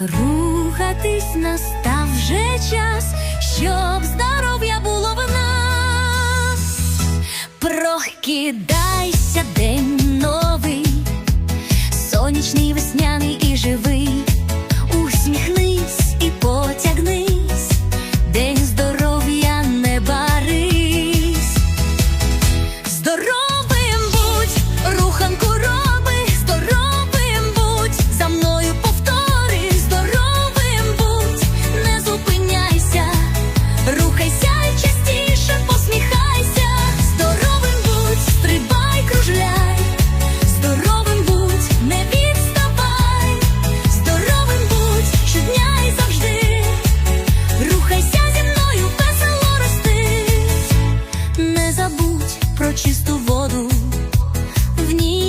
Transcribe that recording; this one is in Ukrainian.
Рухатись настав вже час, щоб здоров'я забудь про чисту воду в ній.